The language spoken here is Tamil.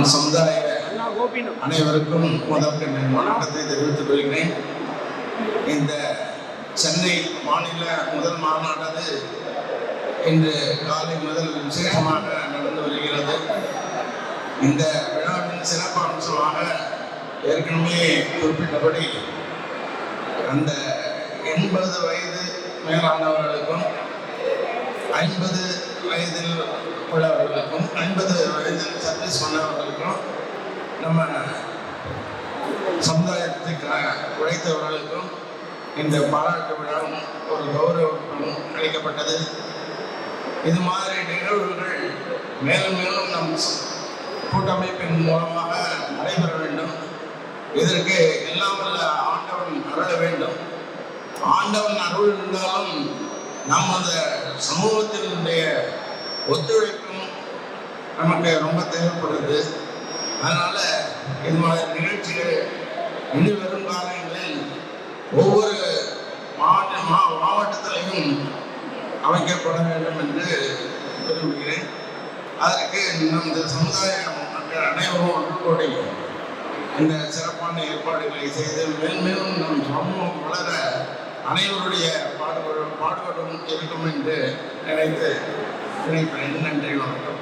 நம் சமுதாய அனைவருக்கும் முதற்கு வணக்கத்தை தெரிவித்துக் கொள்கிறேன். இந்த சென்னை மாநில முதல் மாநாடு இன்று காலை முதல் விசேஷமாக நடந்து வருகிறது. இந்த விழாவின் சிறப்பு அம்சமாக ஏற்கனவே குறிப்பிட்டபடி அந்த எண்பது வயது மேலானவர்களுக்கும் ஐம்பது வயதில் உள்ளவர்களுக்கும் ஐம்பது நம்ம சமுதாயத்துக்காக உழைத்தவர்களுக்கும் இந்த பாராட்டு விழாவும் ஒரு கௌரவம் அளிக்கப்பட்டது. இது மாதிரி நிகழ்வுகள் மேலும் மேலும் நம் கூட்டமைப்பின் மூலமாக நடைபெற வேண்டும். இதற்கு எல்லாம் வல்ல ஆண்டவன் அருள வேண்டும். ஆண்டவன் அருள் இருந்தாலும் நம் அந்த சமூகத்தினுடைய ஒத்துழைப்பும் நமக்கு ரொம்ப தேவைப்படுது. அதனால இது மாதிரி நிகழ்ச்சிகள் இனி வரும் காலங்களில் ஒவ்வொரு மாவட்ட மா மாவட்டத்திலையும் அமைக்கப்பட வேண்டும் என்று விரும்புகிறேன். அதற்கு நமது சமுதாய மக்கள் அனைவரும் ஒன்றுகோடி இந்த சிறப்பான ஏற்பாடுகளை செய்து மேன்மேலும் நம் சமூகம் வளர அனைவருடைய பாடுபடும் பாடுபடும் இருக்கும் என்று நினைத்து நினைப்பேன் நன்றி வணக்கம்.